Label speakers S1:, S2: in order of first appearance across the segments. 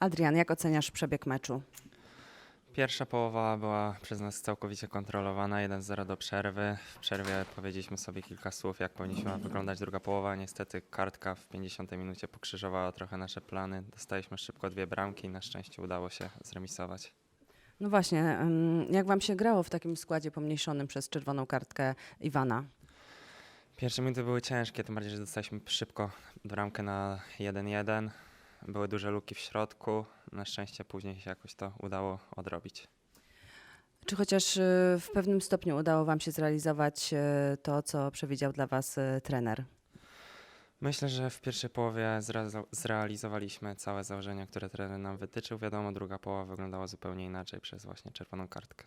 S1: Adrian, jak oceniasz przebieg meczu?
S2: Pierwsza połowa była przez nas całkowicie kontrolowana, 1-0 do przerwy. W przerwie powiedzieliśmy sobie kilka słów, jak powinniśmy wyglądać druga połowa. Niestety kartka w 50 minucie pokrzyżowała trochę nasze plany. Dostaliśmy szybko dwie bramki i na szczęście udało się zremisować.
S1: No właśnie, jak wam się grało w takim składzie pomniejszonym przez czerwoną kartkę Iwana?
S2: Pierwsze minuty były ciężkie, tym bardziej, że dostaliśmy szybko bramkę na 1-1. Były duże luki w środku. Na szczęście później się jakoś to udało odrobić.
S1: Czy chociaż y, w pewnym stopniu udało wam się zrealizować y, to, co przewidział dla was y, trener?
S2: Myślę, że w pierwszej połowie zrealizo- zrealizowaliśmy całe założenia, które trener nam wytyczył. Wiadomo, druga połowa wyglądała zupełnie inaczej przez właśnie czerwoną kartkę.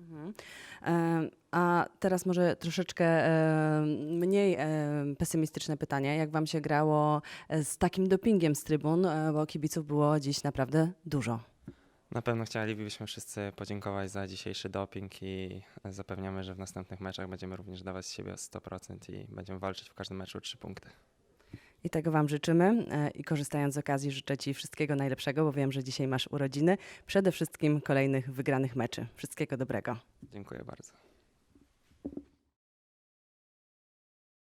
S1: Mhm. Em, A teraz może troszeczkę em, mniej em, pesymistyczne pytanie. Jak wam się grało e, z takim dopingiem z trybun, e, bo kibiców było dziś naprawdę dużo.
S2: Na pewno chcielibyśmy wszyscy podziękować za dzisiejszy doping i zapewniamy, że w następnych meczach będziemy również dawać z siebie 100% i będziemy walczyć w każdym meczu o 3 punkty.
S1: I tego Wam życzymy. E, I korzystając z okazji, życzę Ci wszystkiego najlepszego, bo wiem, że dzisiaj masz urodziny. Przede wszystkim kolejnych wygranych meczy. Wszystkiego dobrego.
S2: Dziękuję bardzo.